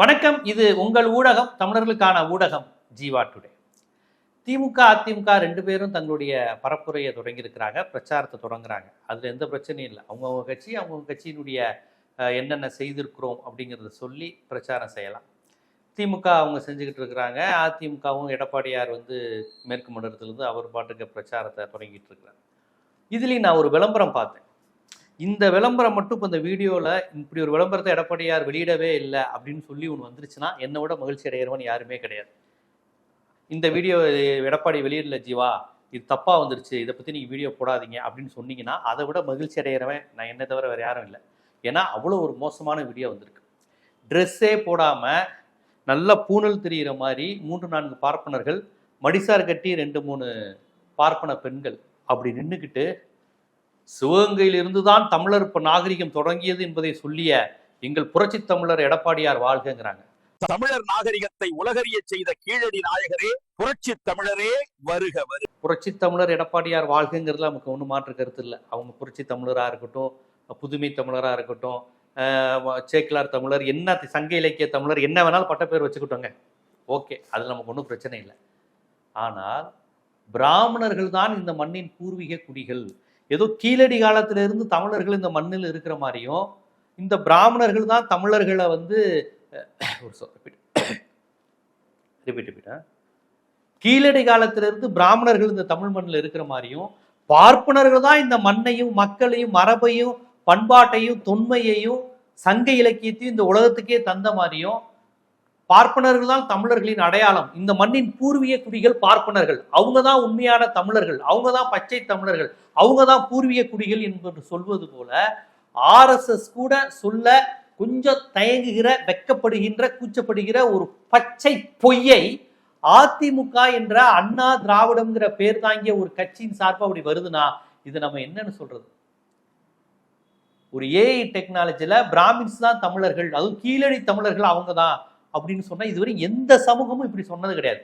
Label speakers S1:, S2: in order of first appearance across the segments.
S1: வணக்கம். இது உங்கள் ஊடகம் தமிழர்களுக்கான ஊடகம் ஜீவா டுடே. திமுக அதிமுக ரெண்டு பேரும் தங்களுடைய பரப்புரையை தொடங்கியிருக்கிறாங்க பிரச்சாரத்தை தொடங்குறாங்க. அதில் எந்த பிரச்சனையும் இல்லை. அவங்கவுங்க கட்சி அவங்கவுங்க கட்சியினுடைய என்னென்ன செய்திருக்கிறோம் அப்படிங்கிறத சொல்லி பிரச்சாரம் செய்யலாம். திமுக அவங்க செஞ்சுக்கிட்டு இருக்கிறாங்க. அதிமுகவும் எடப்பாடியார் வந்து மேற்கு மண்டலத்திலிருந்து அவர் பாட்டுக்கு பிரச்சாரத்தை தொடங்கிட்டு இருக்கிறார். இதுலேயும் நான் ஒரு விளம்பரம் பார்த்தேன். இந்த விளம்பரம் மட்டும் இப்போ இந்த வீடியோவில் இப்படி ஒரு விளம்பரத்தை எடப்பாடியார் வெளியிடவே இல்லை அப்படின்னு சொல்லி ஒன்று வந்துருச்சுன்னா என்னை விட மகிழ்ச்சி அடைகிறவன் யாருமே கிடையாது. இந்த வீடியோ எடப்பாடி வெளியிடல ஜீவா. இது தப்பாக வந்துருச்சு. இதை பற்றி நீங்கள் வீடியோ போடாதீங்க அப்படின்னு சொன்னீங்கன்னா அதை விட மகிழ்ச்சி அடைகிறவன் நான் என்னை தவிர வேறு யாரும் இல்லை. ஏன்னா அவ்வளோ ஒரு மோசமான வீடியோ வந்திருக்கு. ட்ரெஸ்ஸே போடாமல் நல்ல பூணல் தெரிகிற மாதிரி மூன்று நான்கு பார்ப்பனர்கள் மடிசார் கட்டி ரெண்டு மூணு பார்ப்பன பெண்கள் அப்படி நின்றுக்கிட்டு சிவகங்கையிலிருந்து தான் தமிழர் இப்ப நாகரிகம் தொடங்கியது என்பதை சொல்லிய எங்கள் புரட்சி தமிழர் எடப்பாடியார் வாழ்கங்கிறாங்க.
S2: தமிழர் நாகரிகத்தை உலகறிய செய்த கீழடி நாயகரே புரட்சி தமிழரே வருக வருக.
S1: புரட்சி தமிழர் எடப்பாடியார் வாழ்கங்கிறதுல நமக்கு ஒன்றும் மாற்று கருத்து இல்லை. அவங்க புரட்சி தமிழராக இருக்கட்டும் புதுமை தமிழராக இருக்கட்டும் சேக்கிலார் தமிழர் என்ன சங்க இலக்கிய தமிழர் என்ன வேணாலும் பட்டப்பேர் வச்சுக்கிட்டோங்க. ஓகே அது நமக்கு ஒன்றும் பிரச்சனை இல்லை. ஆனால் பிராமணர்கள் தான் இந்த மண்ணின் பூர்வீக குடிகள். ஏதோ கீழடி காலத்திலிருந்து தமிழர்கள் இந்த மண்ணில் இருக்கிற மாதிரியும் இந்த பிராமணர்கள் தான் தமிழர்களை வந்து ஒரு ரிப்பீட் ரிப்பீட் கீழடி காலத்திலிருந்து பிராமணர்கள் இந்த தமிழ் மண்ணில் இருக்கிற மாதிரியும் பார்ப்பனர்கள் தான் இந்த மண்ணையும் மக்களையும் மரபையும் பண்பாட்டையும் தொன்மையையும் சங்க இலக்கியத்தையும் இந்த உலகத்துக்கே தந்த மாதிரியும் பார்ப்பனர்கள் தான் தமிழர்களின் அடையாளம் இந்த மண்ணின் பூர்வீக குடிகள் பார்ப்பனர்கள். அவங்க தான் உண்மையான தமிழர்கள் அவங்க தான் பச்சை தமிழர்கள் அவங்க தான் பூர்வீக குடிகள் என்று சொல்வது போல ஆர்எஸ்எஸ் கூட சொல்ல கொஞ்சம் தயங்குகிற வெக்கப்படுகின்ற கூச்சப்படுகிற ஒரு பச்சை பொய்யை அதிமுக என்ற அண்ணா திராவிடம்ங்கிற பேர் தாங்கிய ஒரு கட்சியின் சார்பாக அப்படி வருதுன்னா இது நம்ம என்னன்னு சொல்றது? ஒரு ஏஐ டெக்னாலஜியில் பிராமின்ஸ் தான் தமிழர்கள் அதுவும் கீழடி தமிழர்கள் அவங்க தான் அப்படின்னு சொன்னால் இதுவரை எந்த சமூகமும் இப்படி சொன்னது கிடையாது.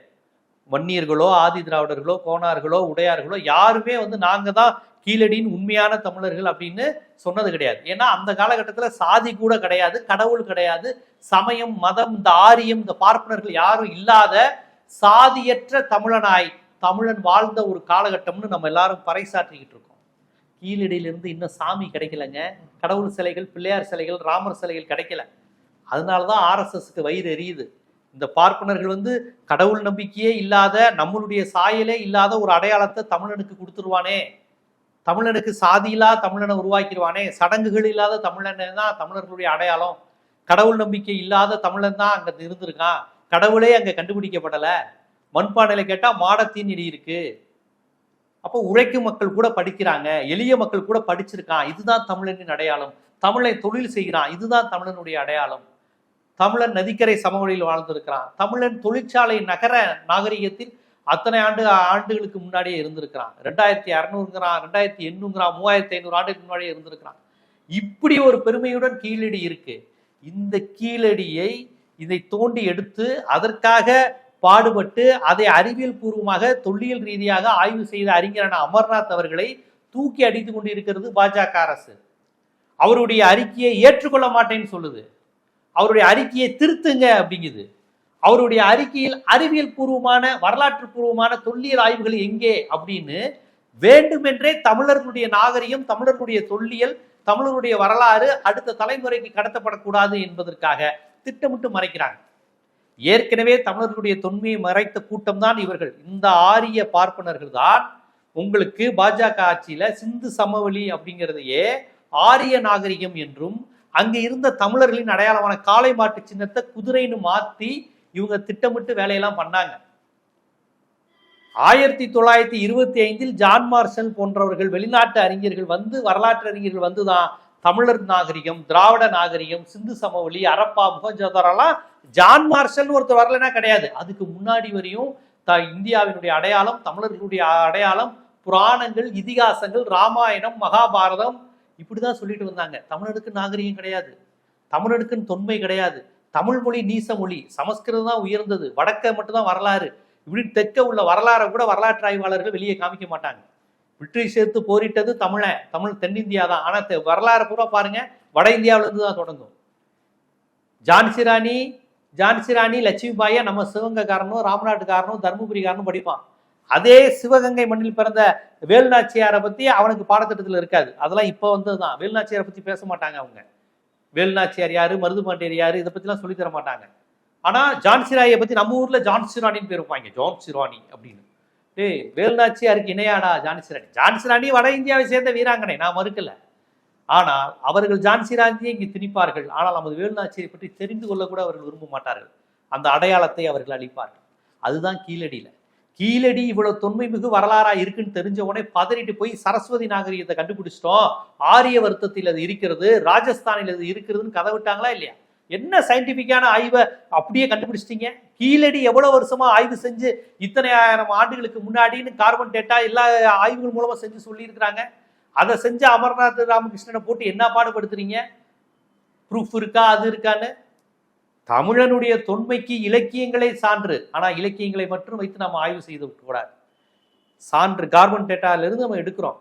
S1: வன்னியர்களோ ஆதி திராவிடர்களோ கோனார்களோ உடையார்களோ யாருமே வந்து நாங்கள் தான் கீழடியின் உண்மையான தமிழர்கள் அப்படின்னு சொன்னது கிடையாது. ஏன்னா அந்த காலகட்டத்தில் சாதி கூட கிடையாது கடவுள் கிடையாது சமயம் மதம் இந்த ஆரியம் இந்த பார்ப்பனர்கள் யாரும் இல்லாத சாதியற்ற தமிழனாய் தமிழன் வாழ்ந்த ஒரு காலகட்டம்னு நம்ம எல்லாரும் பறைசாற்றிக்கிட்டு இருக்கோம். கீழடியிலிருந்து இன்னும் சாமி கிடைக்கலங்க. கடவுள் சிலைகள் பிள்ளையார் சிலைகள் ராமர் சிலைகள் கிடைக்கல. அதனால தான் ஆர்எஸ்எஸ்க்கு வயிறு எரியுது. இந்த பார்ப்பனர்கள் வந்து கடவுள் நம்பிக்கையே இல்லாத நம்மளுடைய சாயலே இல்லாத ஒரு அடையாளத்தை தமிழனுக்கு கொடுத்துருவானே. தமிழனுக்கு சாதியில்லா தமிழனை உருவாக்கிடுவானே. சடங்குகள் இல்லாத தமிழன் தான் தமிழர்களுடைய அடையாளம். கடவுள் நம்பிக்கை இல்லாத தமிழன் தான் அங்கே இருந்திருக்கான். கடவுளே அங்கே கண்டுபிடிக்கப்படலை. மண்பானையில் கேட்டால் மாடத்தின் இடி இருக்கு. அப்போ உழைக்கும் மக்கள் கூட படிக்கிறாங்க. எளிய மக்கள் கூட படிச்சிருக்கான். இதுதான் தமிழனின் அடையாளம். தமிழை தொழில் செய்கிறான். இதுதான் தமிழனுடைய அடையாளம். தமிழன் நதிக்கரை சமவெளியில் வாழ்ந்திருக்கிறான். தமிழன் தொழிற்சாலை நகர நாகரிகத்தில் அத்தனை ஆண்டு ஆண்டுகளுக்கு முன்னாடியே இருந்திருக்கிறான். ரெண்டாயிரத்தி அறநூறுங்கிறான் ரெண்டாயிரத்தி எண்ணூங்கிறான் மூவாயிரத்தி ஐநூறு ஆண்டுக்கு முன்னாடியே இருந்திருக்கிறான். இப்படி ஒரு பெருமையுடன் கீழடி இருக்கு. இந்த கீழடியை இதை தோண்டி எடுத்து அதற்காக பாடுபட்டு அதை அறிவியல் பூர்வமாக தொல்லியல் ரீதியாக ஆய்வு செய்த அறிஞரான அமர்நாத் அவர்களை தூக்கி அடித்து கொண்டிருக்கிறது பாஜக அரசு. அவருடைய அறிக்கையை ஏற்றுக்கொள்ள மாட்டேன்னு சொல்லுது. அவருடைய அறிக்கையை திருத்துங்க அப்படிங்குது. அவருடைய அறிக்கையில் அறிவியல் பூர்வமான வரலாற்று பூர்வமான தொல்லியல் ஆய்வுகள் எங்கே அப்படின்னு வேண்டுமென்றே தமிழர்களுடைய நாகரிகம் தமிழர்களுடைய தொல்லியல் தமிழருடைய வரலாறு அடுத்த தலைமுறைக்கு கடத்தப்படக்கூடாது என்பதற்காக திட்டமிட்டு மறைக்கிறாங்க. ஏற்கனவே தமிழர்களுடைய தொன்மையை மறைத்த கூட்டம் தான் இவர்கள். இந்த ஆரிய பார்ப்பனர்கள் தான் உங்களுக்கு பாஜக ஆட்சியில சிந்து சமவெளி அப்படிங்கிறதையே ஆரிய நாகரிகம் என்றும் அங்க இருந்த தமிழர்களின் அடையாளமான காளை மாட்டு சின்னத்தை குதிரைன்னு மாத்தி இவங்க திட்டமிட்டு வேலையெல்லாம் பண்ணாங்க. ஆயிரத்தி தொள்ளாயிரத்தி இருபத்தி ஐந்தில் ஜான் மார்ஷல் போன்றவர்கள் வெளிநாட்டு அறிஞர்கள் வந்து வரலாற்று அறிஞர்கள் வந்துதான் தமிழர் நாகரிகம் திராவிட நாகரிகம் சிந்து சமவெளி அரப்பா முகஜதரெல்லாம் ஜான் மார்ஷல் ஒருத்தர் வரலன்னா கிடையாது. அதுக்கு முன்னாடி வரையும் த இந்தியாவினுடைய அடையாளம் தமிழர்களுடைய அடையாளம் புராணங்கள் இதிகாசங்கள் ராமாயணம் மகாபாரதம் இப்படிதான் சொல்லிட்டு வந்தாங்க. தமிழனுக்கு நாகரிகம் கிடையாது. தமிழனுக்குன்னு தொன்மை கிடையாது. தமிழ் மொழி நீச மொழி. சமஸ்கிருதம் தான் உயர்ந்தது. வடக்க மட்டும்தான் வரலாறு. இப்படி தெற்க உள்ள வரலாறை கூட வரலாற்று ஆய்வாளர்கள் வெளியே காமிக்க மாட்டாங்க. பிரிட்டிஷ் சேர்த்து போரிட்டது தமிழை. தமிழ் தென்னிந்தியா தான். ஆனா தெ- வரலாறு பூரா பாருங்க. வட இந்தியாவிலேருந்து தான் தொடங்கும். ஜான்சி ராணி ஜான்சி ராணி லட்சுமிபாயை நம்ம சிவகங்கைக்காரனும் ராமநாட்டுக்காரனும் தருமபுரிக்காரனும் படிப்பான். அதே சிவகங்கை மண்ணில் பிறந்த வேலுநாச்சியாரை பற்றி அவனுக்கு பாடத்திட்டத்தில் இருக்காது. அதெல்லாம் இப்போ வந்ததுதான். வேலுநாச்சியாரை பற்றி பேச மாட்டாங்க அவங்க. வேலுநாச்சியார் யார் மருதுபாண்டியர் யார் இதை பற்றிலாம் சொல்லித்தர தர மாட்டாங்க. ஆனால் ஜான்சிராயை பற்றி நம்ம ஊரில் ஜான்சிராணின்னு பேர் வைப்பாங்க. ஜான்சி ராணி அப்படின்னு. டேய் வேலுநாச்சியாருக்கு இணையாடா ஜான்சிராணி ஜான்சிராணி வட இந்தியாவை சேர்ந்த வீராங்கனை நான் மறுக்கல. ஆனால் அவர்கள் ஜான்சி இங்கே இங்கு திணிப்பார்கள். ஆனால் நமது வேலுநாச்சியை பற்றி தெரிந்து கொள்ள கூட அவர்கள் விரும்ப மாட்டார்கள். அந்த அடையாளத்தை அவர்கள் அளிப்பார்கள் அதுதான் கீழடியில. கீழடி இவ்வளவு தொன்மை மிகு வரலாறா இருக்குன்னு தெரிஞ்ச உடனே பதறிட்டு போய் சரஸ்வதி நாகரிகத்தை கண்டுபிடிச்சிட்டோம். ஆரிய வருத்தத்தில் அது இருக்கிறது ராஜஸ்தானில் அது இருக்கிறதுன்னு கதை விட்டாங்களா இல்லையா? என்ன சயின்டிபிக்கான ஆய்வை அப்படியே கண்டுபிடிச்சிட்டீங்க? கீழடி எவ்வளவு வருஷமா ஆய்வு செஞ்சு இத்தனை ஆயிரம் ஆண்டுகளுக்கு முன்னாடின்னு கார்பன் டேட்டா எல்லா ஆய்வுகள் மூலமா செஞ்சு சொல்லியிருக்கிறாங்க. அதை செஞ்ச அமர்நாத் ராமகிருஷ்ணனை போட்டு என்ன பாடுபடுத்துறீங்க? ப்ரூஃப் இருக்கா அது இருக்கான்னு? தமிழனுடைய தொன்மைக்கு இலக்கியங்களே சான்று. ஆனால் இலக்கியங்களை மட்டும் வைத்து நாம் ஆய்வு செய்து விட்டுக்கூடாது சான்று கார்பன் டேட்டாலிருந்து நம்ம எடுக்கிறோம்.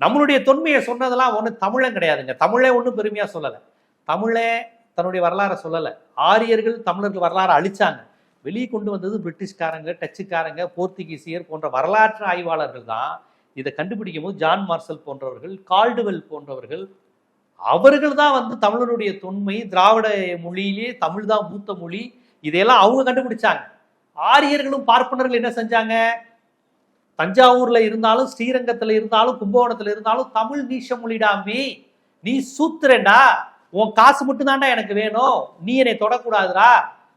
S1: நம்மளுடைய தொன்மையை சொன்னதெல்லாம் ஒன்றும் தமிழன் கிடையாதுங்க. தமிழே ஒன்றும் பெருமையாக சொல்லலை. தமிழே தன்னுடைய வரலாறை சொல்லலை. ஆரியர்கள் தமிழர்கள் வரலாறு அழிச்சாங்க. வெளியே கொண்டு வந்தது பிரிட்டிஷ்காரங்க டச்சுக்காரங்க போர்த்துகீசியர் போன்ற வரலாற்று ஆய்வாளர்கள் தான் இதை கண்டுபிடிக்கும் போது ஜான் மார்சல் போன்றவர்கள் கால்டுவெல் போன்றவர்கள் அவர்கள் தான் வந்து தமிழனுடைய தொன்மை திராவிட மொழியிலே தமிழ் தான் மூத்த மொழி. இதையெல்லாம் அவங்க கண்டுபிடிச்சாங்க. ஆரியர்களும் பார்ப்பனர்கள் என்ன செஞ்சாங்க? தஞ்சாவூர்ல இருந்தாலும் ஸ்ரீரங்கத்துல இருந்தாலும் கும்பகோணத்துல இருந்தாலும் தமிழ் நீஷ மொழிடாமே. நீ சூத்திரண்டா? உன் காசு மட்டும் தாண்டா எனக்கு வேணும். நீ என்னை தொடக்கூடாதுடா.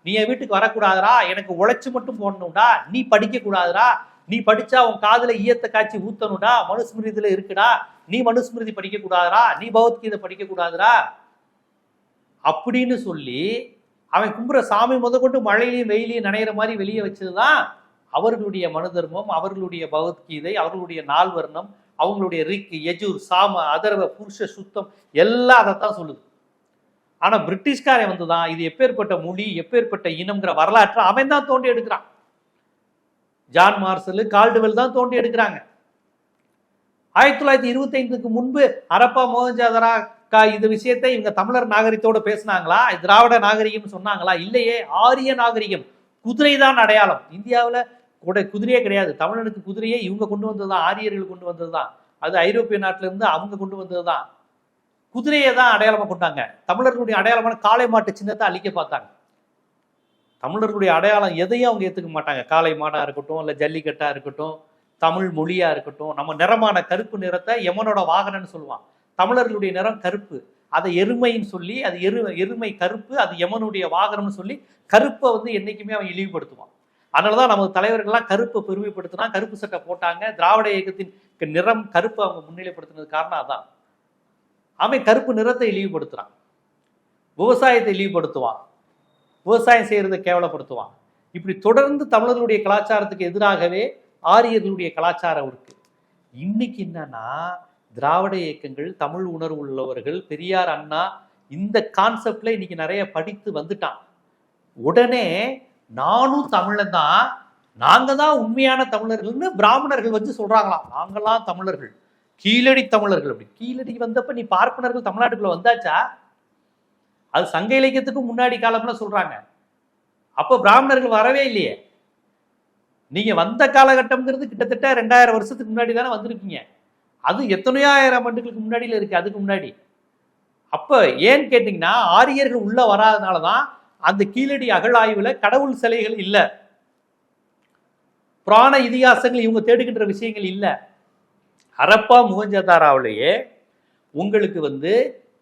S1: நீ என் வீட்டுக்கு வரக்கூடாதுரா எனக்கு உழைச்சி மட்டும் போடணும்டா. நீ படிக்க கூடாதுரா நீ படிச்சா உன் காதுல ஈயத்தை காய்ச்சி ஊத்தணும்டா. மனுஸ்மிருதியில இருக்குடா. நீ மனுஸ்மிருதி படிக்க நீ பகவத்கீதை படிக்க அப்படின்னு சொல்லி அவன் கும்புற சாமி முதற்கொண்டு மழையிலையும் வெயிலையும் நனைகிற மாதிரி வெளியே வச்சதுதான் அவர்களுடைய மனு தர்மம் அவர்களுடைய பகவத்கீதை அவர்களுடைய நால்வர்ணம் அவங்களுடைய ரிக் எஜூர் சாம அதர்வ புருஷ சுத்தம் எல்லாம் அதைத்தான் சொல்லுது. ஆனால் பிரிட்டிஷ்காரன் வந்துதான் இது எப்பேற்பட்ட மொழி எப்பேற்பட்ட இனம்ங்கிற வரலாற்றை அவன் தான் தோண்டி எடுக்கிறான். ஜான் மார்சல் கால்டுவெல் தான் தோண்டி எடுக்கிறாங்க. ஆயிரத்தி தொள்ளாயிரத்தி இருபத்தி ஐந்துக்கு முன்பு அரப்பா மோகன்ஜாதரா கா இந்த விஷயத்தை இவங்க தமிழர் நாகரிகத்தோடு பேசுனாங்களா? திராவிட நாகரிகம் சொன்னாங்களா? இல்லையே ஆரிய நாகரிகம். குதிரை தான் அடையாளம். இந்தியாவில் கூட குதிரையே கிடையாது. தமிழனுக்கு குதிரையே இவங்க கொண்டு வந்தது தான் ஆரியர்கள் கொண்டு வந்தது தான் அது ஐரோப்பிய நாட்டிலேருந்து அவங்க கொண்டு வந்தது தான் குதிரையை தான் அடையாளமாக கொண்டாங்க. தமிழர்களுடைய அடையாளமான காளை மாட்டு சின்னத்தை அழிக்க பார்த்தாங்க. தமிழர்களுடைய அடையாளம் எதையும் அவங்க ஏற்றுக்க மாட்டாங்க. காளை மாடாக இருக்கட்டும் இல்லை ஜல்லிக்கட்டாக இருக்கட்டும் தமிழ் மொழியா இருக்கட்டும் நம்ம நிறமான கருப்பு நிறத்தை யமனோட வாகனம்னு சொல்லுவான். தமிழர்களுடைய நிறம் கருப்பு. அதை எருமைன்னு சொல்லி அது எரு எருமை கருப்பு அது யமனுடைய வாகனம்னு சொல்லி கருப்பை வந்து என்றைக்குமே அவன் இழிவுபடுத்துவான். அதனாலதான் நமது தலைவர்கள்லாம் கருப்பை பெருமைப்படுத்தினா கருப்பு சட்டை போட்டாங்க திராவிட இயக்கத்தின் நிறம் கருப்பு அவங்க முன்னிலைப்படுத்தினது காரணம் அதான். அவன் கருப்பு நிறத்தை இழிவுபடுத்துறான். விவசாயத்தை இழிவுபடுத்துவான். விவசாயம் செய்யறதை கேவலப்படுத்துவான். இப்படி தொடர்ந்து தமிழர்களுடைய கலாச்சாரத்துக்கு எதிராகவே ஆரியர்களுடைய கலாச்சாரம் இருக்கு. இன்னைக்கு என்னன்னா திராவிட இயக்கங்கள் தமிழ் உணர்வு உள்ளவர்கள் பெரியார் அண்ணா இந்த கான்செப்ட்ல இன்னைக்கு நிறைய படித்து வந்துட்டான் உடனே நானும் தமிழன் தான் நாங்க தான் உண்மையான தமிழர்கள்னு பிராமணர்கள் வந்து சொல்றாங்களாம். நாங்களாம் தமிழர்கள். கீழடி தமிழர்கள் அப்படி. கீழடி வந்தப்ப நீ பார்ப்பனர்கள் தமிழ்நாட்டுக்குள்ள வந்தாச்சா? அது சங்க இலக்கியத்துக்கு முன்னாடி காலம்லாம் சொல்றாங்க. அப்போ பிராமணர்கள் வரவே இல்லையே. நீங்க வந்த காலகட்டம்ங்கிறது கிட்டத்தட்ட ரெண்டாயிரம் வருஷத்துக்கு முன்னாடி தானே வந்திருக்கீங்க. அது எத்தனையோ ஆயிரம் ஆண்டுகளுக்கு முன்னாடியில் இருக்கு? அதுக்கு முன்னாடி. அப்போ ஏன்னு கேட்டீங்கன்னா ஆரியர்கள் உள்ள வராதனால தான் அந்த கீழடி அகழாய்வில் கடவுள் சிலைகள் இல்லை. புராண இதிகாசங்கள் இவங்க தேடுகின்ற விஷயங்கள் இல்லை. ஹரப்பா முகஞ்சதாராவிலேயே உங்களுக்கு வந்து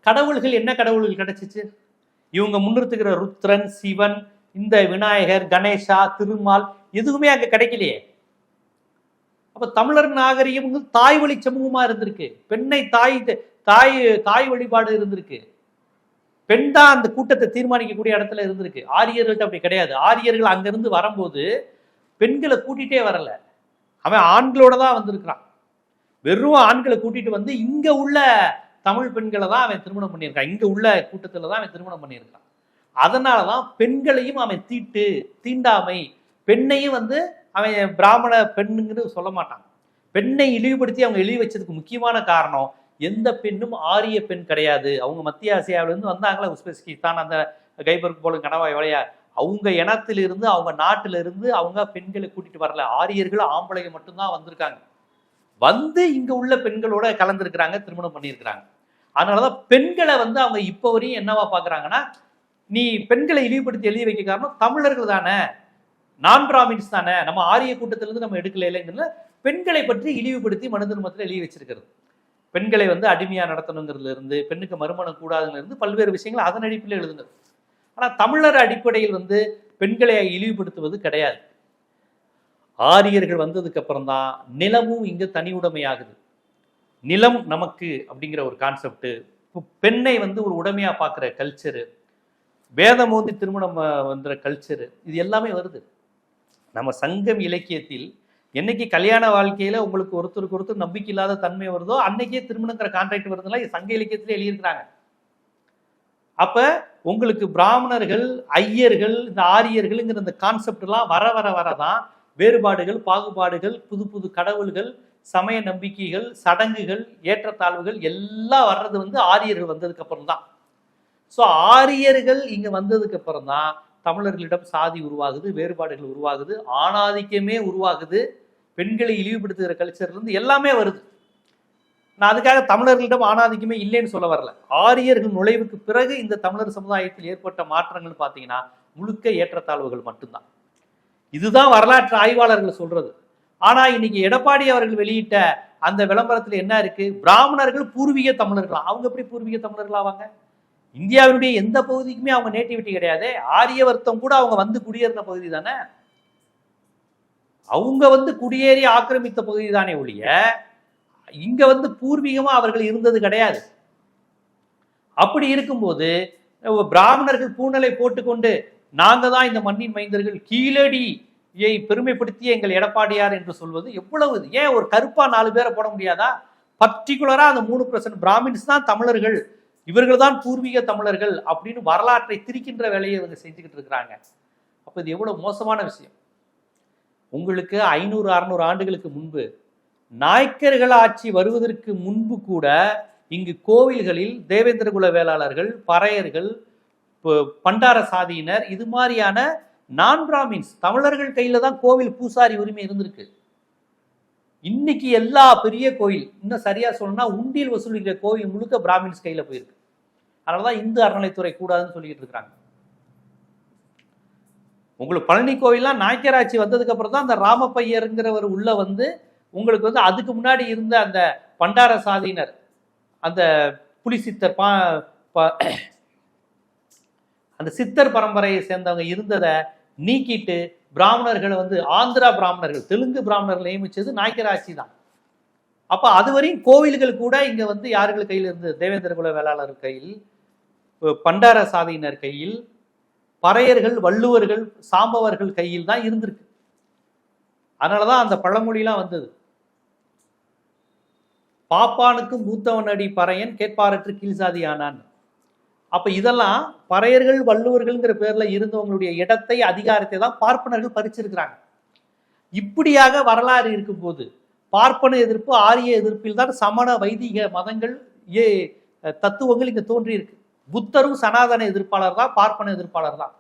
S1: கடவுள்கள் என்ன கடவுள்கள் கிடைச்சிச்சு? இவங்க முன்னிறுத்துகிற ருத்ரன் சிவன் இந்த விநாயகர் கணேசா திருமால் எதுவுமே அங்க கிடைக்கலையே. அப்ப தமிழர் நாகரிகம் தாய் வழி சமூகமா இருந்திருக்கு. பெண்ணை தாய் தாய் தாய் வழிபாடு இருந்திருக்கு. பெண் தான் அந்த கூட்டத்தை தீர்மானிக்கக்கூடிய இடத்துல இருந்திருக்கு. ஆரியர்கள்ட்ட அப்படி கிடையாது. ஆரியர்கள் அங்கிருந்து வரும்போது பெண்களை கூட்டிட்டே வரல. அவன் ஆண்களோட தான் வந்திருக்கிறான். வெறும் ஆண்களை கூட்டிட்டு வந்து இங்க உள்ள தமிழ் பெண்களை தான் அவன் திருமணம் பண்ணியிருக்கான். இங்க உள்ள கூட்டத்துல தான் அவன் திருமணம் பண்ணியிருக்கான் அதனால தான் பெண்களையும் அவன் தீட்டு தீண்டாமை பெண்ணையும் வந்து அவன் பிராமண பெண்ணுங்கிறது சொல்ல மாட்டான். பெண்ணை இழிவுபடுத்தி அவங்க இழிவு வச்சதுக்கு முக்கியமான காரணம் எந்த பெண்ணும் ஆரிய பெண் கிடையாது. அவங்க மத்திய ஆசியாவிலேருந்து வந்தாங்களே உஸ்பெஸ்கிஸ்தான் அந்த கைபருக்கு போல கணவாய் வழியா அவங்க இனத்திலிருந்து அவங்க நாட்டிலிருந்து அவங்க பெண்களை கூட்டிட்டு வரல. ஆரியர்கள் ஆம்பளைங்க மட்டும்தான் வந்திருக்காங்க. வந்து இங்க உள்ள பெண்களோட கலந்துருக்கிறாங்க திருமணம் பண்ணியிருக்கிறாங்க. அதனாலதான் பெண்களை வந்து அவங்க இப்போ வரையும் என்னவா பாக்குறாங்கன்னா நீ பெண்களை இழிவுபடுத்தி எழுதி வைக்க காரணம் தமிழர்கள் தானே? நான் பிராமின்ஸ் தானே? நம்ம ஆரிய கூட்டத்திலிருந்து நம்ம எடுக்கல இல்லைங்கிறதுல பெண்களை பற்றி இழிவுபடுத்தி மனு திருமணத்தில் எழுதி வச்சிருக்கிறது. பெண்களை வந்து அடிமையாக நடத்தணுங்கிறதுல இருந்து பெண்ணுக்கு மறுமணம் கூடாதுங்கிறது பல்வேறு விஷயங்கள் அதன் அடிப்பில் எழுதுனது. ஆனால் தமிழர் அடிப்படையில் வந்து பெண்களை இழிவுபடுத்துவது கிடையாது. ஆரியர்கள் வந்ததுக்கு அப்புறம் தான் நிலமும் இங்கே தனி உடைமையாகுது. நிலம் நமக்கு அப்படிங்கிற ஒரு கான்செப்ட் பெண்ணை வந்து ஒரு உடைமையாக பார்க்குற கல்ச்சரு வேதம் ஊந்தி திருமணம் வந்துற கல்ச்சரு இது எல்லாமே வருது. நம்ம சங்கம் இலக்கியத்தில் என்னைக்கு கல்யாண வாழ்க்கையில உங்களுக்கு ஒருத்தருக்கு ஒருத்தர் நம்பிக்கை இல்லாத தன்மை வருதோ அன்னைக்கே திருமணங்கிற கான்ட்ராக்ட் வருதுன்னா சங்க இலக்கியத்திலே எழுதியிருக்கிறாங்க. அப்ப உங்களுக்கு பிராமணர்கள் ஐயர்கள் இந்த ஆரியர்கள்ங்கிற இந்த கான்செப்ட் எல்லாம் வர வர வரதான் வேறுபாடுகள் பாகுபாடுகள் புது புது கடவுள்கள் சமய நம்பிக்கைகள் சடங்குகள் ஏற்றத்தாழ்வுகள் எல்லாம் வர்றது வந்து ஆரியர்கள் வந்ததுக்கு அப்புறம் தான் ஸோ ஆரியர்கள் இங்கே வந்ததுக்கு அப்புறம் தான் தமிழர்களிடம் சாதி உருவாகுது வேறுபாடுகள் உருவாகுது ஆணாதிக்கமே உருவாகுது பெண்களை இழிவுபடுத்துகிற கல்ச்சர்லேருந்து எல்லாமே வருது. நான் அதுக்காக தமிழர்களிடம் ஆணாதிக்கமே இல்லைன்னு சொல்ல வரல. ஆரியர்கள் நுழைவுக்கு பிறகு இந்த தமிழர் சமுதாயத்தில் ஏற்பட்ட மாற்றங்கள் பார்த்தீங்கன்னா முழுக்க ஏற்றத்தாழ்வுகள் மட்டும்தான். இதுதான் வரலாற்று ஆய்வாளர்கள் சொல்றது. ஆனா இன்னைக்கு எடப்பாடி அவர்கள் வெளியிட்ட அந்த விளம்பரத்தில் என்ன இருக்கு? பிராமணர்கள் பூர்வீக தமிழர்கள்? அவங்க எப்படி பூர்வீக தமிழர்கள் ஆவாங்க? இந்தியாவினுடைய எந்த பகுதிக்குமே அவங்க நேட்டிவிட்டி கிடையாது. ஆரியவர்த்தம் கூட அவங்க வந்து குடியேறின பகுதி தானே? அவங்க வந்து குடியேறி ஆக்கிரமித்த பகுதி தானே ஒழிய இங்க வந்து பூர்வீகமா அவர்கள் இருந்தது கிடையாது. அப்படி இருக்கும்போது பிராமணர்கள் பூணலை போட்டுக்கொண்டு நாங்க தான் இந்த மண்ணின் மைந்தர்கள் கீழடியை பெருமைப்படுத்திய எங்கள் எடப்பாடியார் என்று சொல்வது எவ்வளவு ஏன் ஒரு கருப்பா நாலு பேரை போட முடியாதா? பர்டிகுலரா அந்த மூணு பர்சன்ட் பிராமின்ஸ் தான் தமிழர்கள். இவர்கள் தான் பூர்வீக தமிழர்கள் அப்படின்னு வரலாற்றை திரிக்கின்ற வேலையை இவங்க செஞ்சுக்கிட்டு இருக்கிறாங்க. அப்போ இது எவ்வளோ மோசமான விஷயம்? உங்களுக்கு ஐநூறு அறுநூறு ஆண்டுகளுக்கு முன்பு நாயக்கர்கள் ஆட்சி வருவதற்கு முன்பு கூட இங்கு கோவில்களில் தேவேந்திரகுல வேளாளர்கள் பறையர்கள் பண்டார சாதியினர் இது மாதிரியான நான் பிராமின்ஸ் தமிழர்கள் கையில தான் கோவில் பூசாரி உரிமை இருந்திருக்கு. இன்னைக்கு எல்லா பெரிய கோயில் இன்னும் சரியா சொல்லணும்னா உண்டியல் வசூலிக்கிற கோவில் முழுக்க பிராமின்ஸ் கையில போயிருக்கு. அதனாலதான் இந்து அறநிலைத்துறை கூடாதுன்னு சொல்லிட்டு இருக்கிறாங்க. உங்களுக்கு பழனி கோவில்லாம் நாயக்கராட்சி வந்ததுக்கு அப்புறம் தான் அந்த ராமப்பையருங்கிறவர் உள்ள வந்து உங்களுக்கு வந்து அதுக்கு முன்னாடி இருந்த அந்த பண்டார சாதியினர் அந்த புலி சித்தர் பா ப- அந்த சித்தர் பரம்பரையை சேர்ந்தவங்க இருந்ததை நீக்கிட்டு பிராமணர்களை வந்து ஆந்திரா பிராமணர்கள் தெலுங்கு பிராமணர்கள் நியமிச்சது நாயக்கராட்சி தான். அப்போ அதுவரையும் கோவில்கள் கூட இங்கே வந்து யார்கள் கையில் இருந்தது? தேவேந்திர குல வேளாளர் கையில் பண்டார சாதியினர் கையில் பறையர்கள் வள்ளுவர்கள் சாம்பவர்கள் கையில் தான் இருந்திருக்கு. அதனாலதான் அந்த பழமொழிலாம் வந்தது. பாப்பானுக்கு மூத்தவன் அடி பறையன் கேட்பாரற்று கீழ்சாதி ஆனான். அப்ப இதெல்லாம் பறையர்கள் வள்ளுவர்கள்ங்கிற பேர்ல இருந்தவங்களுடைய இடத்தை அதிகாரத்தை தான் பார்ப்பனர்கள் பறிச்சிருக்கிறாங்க. இப்படியாக வரலாறு இருக்கும்போது பார்ப்பன எதிர்ப்பு ஆரிய எதிர்ப்பில் தான் சமண வைதிக மதங்கள் ஏ தத்துவங்கள் இங்க தோன்றியிருக்கு. புத்தரும் சனாதன எதிர்ப்பாளர் தான் பார்ப்பன எதிர்ப்பாளர் தான்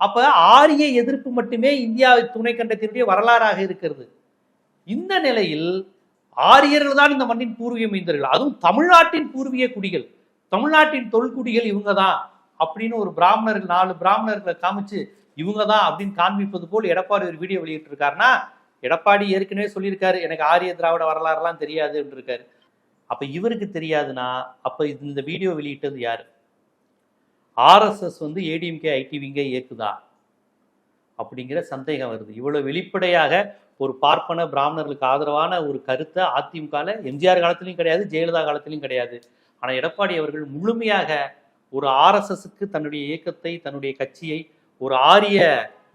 S1: அப்ப ஆரிய எதிர்ப்பு மட்டுமே இந்தியா துணைக்கண்டத்தினுடைய வரலாறாக இருக்கிறது. இந்த நிலையில் ஆரியர்கள் தான் இந்த மண்ணின் பூர்வீக மைந்தர்கள் அதுவும் தமிழ்நாட்டின் பூர்வீக குடிகள். தமிழ்நாட்டின் தொல்குடிகள் இவங்க தான் அப்படின்னு ஒரு பிராமணர்கள் நாலு பிராமணர்களை காமிச்சு இவங்க தான் அப்படின்னு காண்பிப்பது போல் எடப்பாடி ஒரு வீடியோ வெளியிட்டிருக்காருன்னா எடப்பாடி ஏற்கனவே சொல்லியிருக்காரு எனக்கு ஆரிய திராவிட வரலாறுலாம் தெரியாதுன்னு இருக்காரு அப்ப இவருக்கு தெரியாதுன்னா அப்ப இந்த வீடியோ வெளியிட்டது யாரு? ஆர்எஸ்எஸ் வந்து ஏடிஎம்கே ஐடிவிங்க இயக்குதா? அப்படிங்கிற சந்தேகம் வருது. இவ்வளோ வெளிப்படையாக ஒரு பார்ப்பன பிராமணர்களுக்கு ஆதரவான ஒரு கருத்தை அதிமுகவில் எம்ஜிஆர் காலத்திலையும் கிடையாது ஜெயலலிதா காலத்திலையும் கிடையாது. ஆனால் எடப்பாடி அவர்கள் முழுமையாக ஒரு ஆர்எஸ்எஸ்க்கு தன்னுடைய இயக்கத்தை தன்னுடைய கட்சியை ஒரு ஆரிய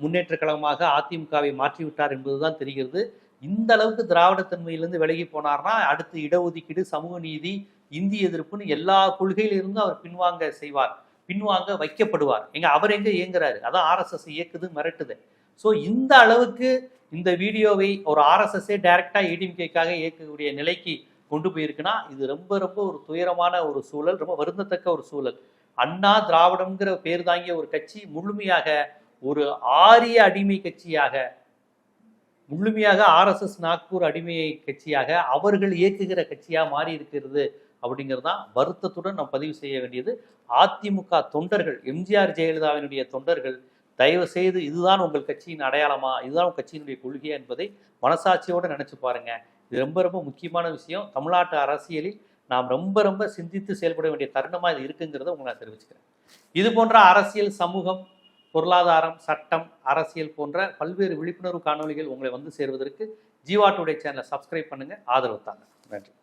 S1: முன்னேற்ற கழகமாக அதிமுகவை மாற்றிவிட்டார் என்பதுதான் தெரிகிறது. இந்த அளவுக்கு திராவிடத்தன்மையிலிருந்து விலகி போனார்னா அடுத்து இடஒதுக்கீடு சமூக நீதி இந்தி எதிர்ப்புன்னு எல்லா கொள்கையிலிருந்தும் அவர் பின்வாங்க செய்வார். பின்வாங்க வைக்கப்படுவார். எங்க அவர் எங்க இயங்குறாரு? அதான் ஆர்எஸ்எஸ் இயக்குது மிரட்டுது. ஸோ இந்த அளவுக்கு இந்த வீடியோவை ஒரு ஆர்எஸ்எஸ்ஸே டைரக்டா ஏடிஎம்கேக்காக இயக்கக்கூடிய நிலைக்கு கொண்டு போயிருக்குன்னா இது ரொம்ப ரொம்ப ஒரு துயரமான ஒரு சூழல் ரொம்ப வருந்தத்தக்க ஒரு சூழல். அண்ணா திராவிடம்ங்கிற பேர் தாங்கிய ஒரு கட்சி முழுமையாக ஒரு ஆரிய அடிமை கட்சியாக முழுமையாக ஆர்எஸ்எஸ் நாக்பூர் அடிமை கட்சியாக அவர்கள் இயக்குகிற கட்சியாக மாறி இருக்கிறது. அப்படிங்கிறது தான் வருத்தத்துடன் நாம் பதிவு செய்ய வேண்டியது. அதிமுக தொண்டர்கள் எம்ஜிஆர் ஜெயலலிதாவினுடைய தொண்டர்கள் தயவு செய்து இதுதான் உங்கள் கட்சியின் அடையாளமா? இதுதான் உங்கள் கட்சியினுடைய கொள்கையா என்பதை மனசாட்சியோடு நினைச்சு பாருங்க. இது ரொம்ப ரொம்ப முக்கியமான விஷயம். தமிழ்நாட்டு அரசியலில் நாம் ரொம்ப ரொம்ப சிந்தித்து செயல்பட வேண்டிய தருணமாக இது இருக்குங்கிறத உங்களை நான் தெரிவிச்சுக்கிறேன். இது போன்ற அரசியல் சமூகம் பொருளாதாரம் சட்டம் அரசியல் போன்ற பல்வேறு விழிப்புணர்வு காணொளிகள் உங்களை வந்து சேர்வதற்கு ஜீவா டுடே சேனலை சப்ஸ்கிரைப் பண்ணுங்க. ஆதரவு தாங்க. நன்றி.